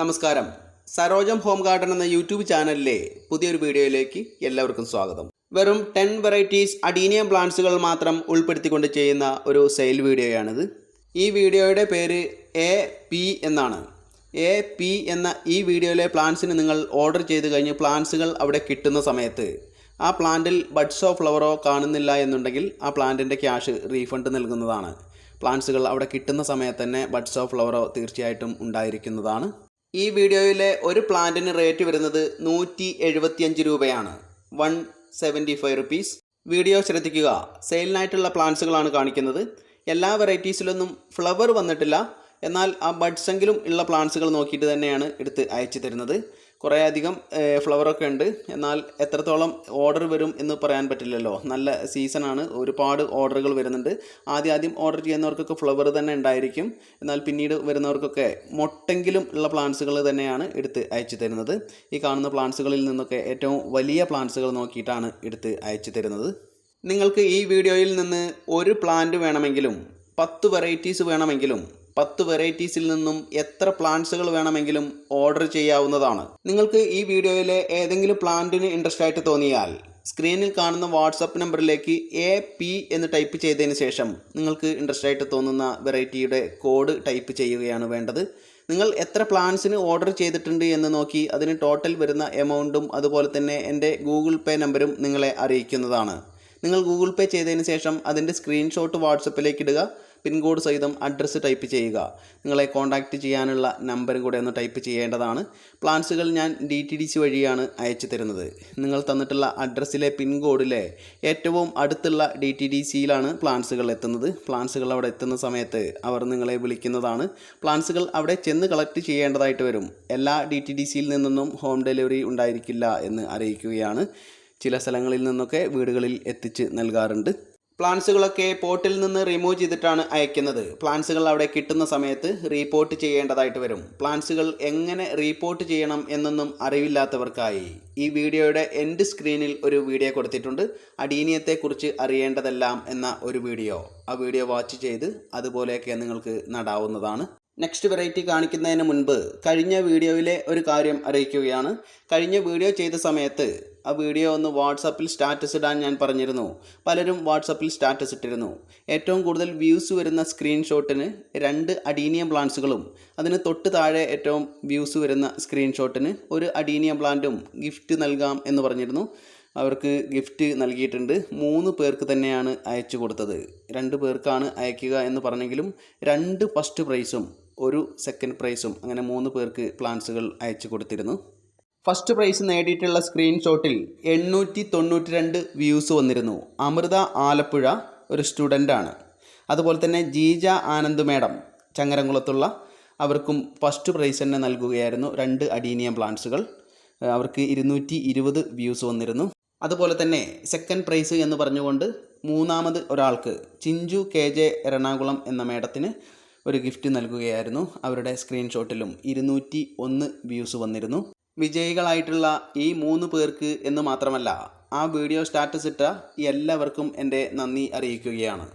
നമസ്കാരം. Sarojam home garden എന്ന YouTube ചാനലിലെ പുതിയൊരു വീഡിയോയിലേക്ക് എല്ലാവർക്കും സ്വാഗതം. വെറും ടെൻ വെറൈറ്റീസ് അഡീനിയം പ്ലാന്റ്സുകൾ മാത്രം ഉൾപ്പെടുത്തിക്കൊണ്ട് ചെയ്യുന്ന ഒരു സെയിൽ വീഡിയോയാണിത്. ഈ വീഡിയോയുടെ പേര് എ പി എന്നാണ്. എ പി എന്ന ഈ വീഡിയോയിലെ പ്ലാന്റ്സിന് നിങ്ങൾ ഓർഡർ ചെയ്ത് കഴിഞ്ഞ് പ്ലാന്റ്സുകൾ അവിടെ കിട്ടുന്ന സമയത്ത് ആ പ്ലാന്റിൽ ബഡ്സോ ഫ്ലവറോ കാണുന്നില്ല എന്നുണ്ടെങ്കിൽ ആ പ്ലാന്റിന്റെ ക്യാഷ് റീഫണ്ട് നൽകുന്നതാണ്. പ്ലാന്റ്സുകൾ അവിടെ കിട്ടുന്ന സമയത്ത് തന്നെ ബഡ്സോ ഫ്ലവറോ തീർച്ചയായിട്ടും ഉണ്ടായിരിക്കുന്നതാണ്. ഈ വീഡിയോയിലെ ഒരു പ്ലാന്റിന് റേറ്റ് വരുന്നത് നൂറ്റി എഴുപത്തിയഞ്ച് രൂപയാണ്. One seventy five rupees. Video ശ്രദ്ധിക്കുക. സെയിലിനായിട്ടുള്ള പ്ലാന്റ്സുകളാണ് കാണിക്കുന്നത്. എല്ലാ വെറൈറ്റീസിലൊന്നും ഫ്ലവർ വന്നിട്ടില്ല. എന്നാൽ ആ ബഡ്സെങ്കിലും ഉള്ള പ്ലാന്റ്സുകൾ നോക്കിയിട്ട് തന്നെയാണ് എടുത്ത് അയച്ചു തരുന്നത്. കുറേ അധികം ഫ്ലവറൊക്കെ ഉണ്ട്. എന്നാൽ എത്രത്തോളം ഓർഡർ വരും എന്ന് പറയാൻ പറ്റില്ലല്ലോ. നല്ല സീസണാണ് ഒരുപാട് ഓർഡറുകൾ വരുന്നുണ്ട്. ആദ്യം ആദ്യം ഓർഡർ ചെയ്യുന്നവർക്കൊക്കെ ഫ്ലവർ തന്നെ ഉണ്ടായിരിക്കും. എന്നാൽ പിന്നീട് വരുന്നവർക്കൊക്കെ മൊട്ടെങ്കിലും ഉള്ള പ്ലാന്റ്സുകൾ തന്നെയാണ് എടുത്ത് അയച്ചു തരുന്നത്. ഈ കാണുന്ന പ്ലാന്റ്സുകളിൽ നിന്നൊക്കെ ഏറ്റവും വലിയ പ്ലാന്റ്സുകൾ നോക്കിയിട്ടാണ് എടുത്ത് അയച്ചു തരുന്നത്. നിങ്ങൾക്ക് ഈ വീഡിയോയിൽ നിന്ന് ഒരു പ്ലാന്റ് വേണമെങ്കിലും പത്ത് വെറൈറ്റീസ് വേണമെങ്കിലും പത്ത് വെറൈറ്റീസിൽ നിന്നും എത്ര പ്ലാന്റ്സുകൾ വേണമെങ്കിലും ഓർഡർ ചെയ്യാവുന്നതാണ്. നിങ്ങൾക്ക് ഈ വീഡിയോയിലെ ഏതെങ്കിലും പ്ലാന്റിന് ഇൻട്രസ്റ്റ് ആയിട്ട് തോന്നിയാൽ സ്ക്രീനിൽ കാണുന്ന വാട്സപ്പ് നമ്പറിലേക്ക് എ പി എന്ന് ടൈപ്പ് ചെയ്തതിന് ശേഷം നിങ്ങൾക്ക് ഇൻട്രസ്റ്റ് ആയിട്ട് തോന്നുന്ന വെറൈറ്റിയുടെ കോഡ് ടൈപ്പ് ചെയ്യുകയാണ് വേണ്ടത്. നിങ്ങൾ എത്ര പ്ലാൻസിന് ഓർഡർ ചെയ്തിട്ടുണ്ട് എന്ന് നോക്കി അതിന് ടോട്ടൽ വരുന്ന എമൗണ്ടും അതുപോലെ തന്നെ എന്റെ ഗൂഗിൾ പേ നമ്പരും നിങ്ങളെ അറിയിക്കുന്നതാണ്. നിങ്ങൾ ഗൂഗിൾ പേ ചെയ്തതിന് ശേഷം അതിന്റെ സ്ക്രീൻഷോട്ട് വാട്സപ്പിലേക്ക് ഇടുക. പിൻകോഡ് സഹിതം അഡ്രസ്സ് ടൈപ്പ് ചെയ്യുക. നിങ്ങളെ കോൺടാക്റ്റ് ചെയ്യാനുള്ള നമ്പറും കൂടെ ഒന്ന് ടൈപ്പ് ചെയ്യേണ്ടതാണ്. പ്ലാൻസുകൾ ഞാൻ ഡി ടി ഡി സി വഴിയാണ് അയച്ചു തരുന്നത്. നിങ്ങൾ തന്നിട്ടുള്ള അഡ്രസ്സിലെ പിൻകോഡിലെ ഏറ്റവും അടുത്തുള്ള ഡി ടി ഡി സിയിലാണ് പ്ലാൻസുകൾ എത്തുന്നത്. പ്ലാൻസുകൾ അവിടെ എത്തുന്ന സമയത്ത് അവർ നിങ്ങളെ വിളിക്കുന്നതാണ്. പ്ലാൻസുകൾ അവിടെ ചെന്ന് കളക്ട് ചെയ്യേണ്ടതായിട്ട് വരും. എല്ലാ ഡി ടി ഡി സിയിൽ നിന്നൊന്നും ഹോം ഡെലിവറി ഉണ്ടായിരിക്കില്ല എന്ന് അറിയിക്കുകയാണ്. ചില സ്ഥലങ്ങളിൽ നിന്നൊക്കെ വീടുകളിൽ എത്തിച്ച് നൽകാറുണ്ട്. പ്ലാന്റ്സുകളൊക്കെ പോർട്ടിൽ നിന്ന് റിമൂവ് ചെയ്തിട്ടാണ് അയക്കുന്നത്. പ്ലാന്റ്സുകൾ അവിടെ കിട്ടുന്ന സമയത്ത് റീപോർട്ട് ചെയ്യേണ്ടതായിട്ട് വരും. പ്ലാന്റ്സുകൾ എങ്ങനെ റീപോർട്ട് ചെയ്യണം എന്നൊന്നും അറിവില്ലാത്തവർക്കായി. ഈ വീഡിയോയുടെ എൻഡ് സ്ക്രീനിൽ ഒരു വീഡിയോ കൊടുത്തിട്ടുണ്ട്. അടീനിയത്തെക്കുറിച്ച് അറിയേണ്ടതെല്ലാം എന്ന ഒരു വീഡിയോ. ആ വീഡിയോ വാച്ച് ചെയ്ത് അതുപോലെയൊക്കെ നിങ്ങൾക്ക് നടാവുന്നതാണ്. നെക്സ്റ്റ് വെറൈറ്റി കാണിക്കുന്നതിന് മുൻപ് കഴിഞ്ഞ വീഡിയോയിലെ ഒരു കാര്യം അറിയിക്കുകയാണ്. കഴിഞ്ഞ വീഡിയോ ചെയ്ത സമയത്ത് ആ വീഡിയോ ഒന്ന് വാട്സാപ്പിൽ സ്റ്റാറ്റസ് ഇടാൻ ഞാൻ പറഞ്ഞിരുന്നു. പലരും വാട്സപ്പിൽ സ്റ്റാറ്റസ് ഇട്ടിരുന്നു. ഏറ്റവും കൂടുതൽ വ്യൂസ് വരുന്ന സ്ക്രീൻഷോട്ടിന് രണ്ട് അഡീനിയം പ്ലാന്റ്സുകളും അതിന് തൊട്ട് താഴെ ഏറ്റവും വ്യൂസ് വരുന്ന സ്ക്രീൻഷോട്ടിന് ഒരു അഡീനിയം പ്ലാന്റും ഗിഫ്റ്റ് നൽകാം എന്ന് പറഞ്ഞിരുന്നു. അവർക്ക് ഗിഫ്റ്റ് നൽകിയിട്ടുണ്ട്. മൂന്ന് പേർക്ക് തന്നെയാണ് അയച്ചു കൊടുത്തത്. രണ്ട് പേർക്കാണ് അയക്കുക എന്ന് പറഞ്ഞെങ്കിലും രണ്ട് ഫസ്റ്റ് പ്രൈസും ഒരു സെക്കൻഡ് പ്രൈസും അങ്ങനെ മൂന്ന് പേർക്ക് പ്ലാന്റ്സുകൾ അയച്ചു കൊടുത്തിരുന്നു. ഫസ്റ്റ് പ്രൈസ് നേടിയിട്ടുള്ള സ്ക്രീൻഷോട്ടിൽ എണ്ണൂറ്റി തൊണ്ണൂറ്റി രണ്ട് വ്യൂസ് വന്നിരുന്നു. അമൃത ആലപ്പുഴ ഒരു സ്റ്റുഡന്റാണ് അതുപോലെ തന്നെ ജീജ ആനന്ദ് മേഡം ചങ്ങരംകുളത്തുള്ള അവർക്കും ഫസ്റ്റ് പ്രൈസ് തന്നെ നൽകുകയായിരുന്നു. രണ്ട് അഡീനിയം പ്ലാന്റ്സുകൾ. അവർക്ക് ഇരുന്നൂറ്റി ഇരുപത് വ്യൂസ് വന്നിരുന്നു. അതുപോലെ തന്നെ സെക്കൻഡ് പ്രൈസ് എന്ന് പറഞ്ഞുകൊണ്ട് മൂന്നാമത് ഒരാൾക്ക് ചിഞ്ചു കെ ജെ എറണാകുളം എന്ന മേഡത്തിന് ഒരു ഗിഫ്റ്റ് നൽകുകയായിരുന്നു. അവരുടെ സ്ക്രീൻഷോട്ടിലും ഇരുന്നൂറ്റി ഒന്ന് വ്യൂസ് വന്നിരുന്നു. വിജയികളായിട്ടുള്ള ഈ മൂന്ന് പേർക്ക് എന്ന് മാത്രമല്ല ആ വീഡിയോ സ്റ്റാറ്റസ് ഇട്ട എല്ലാവർക്കും എന്റെ നന്ദി അറിയിക്കുകയാണ്.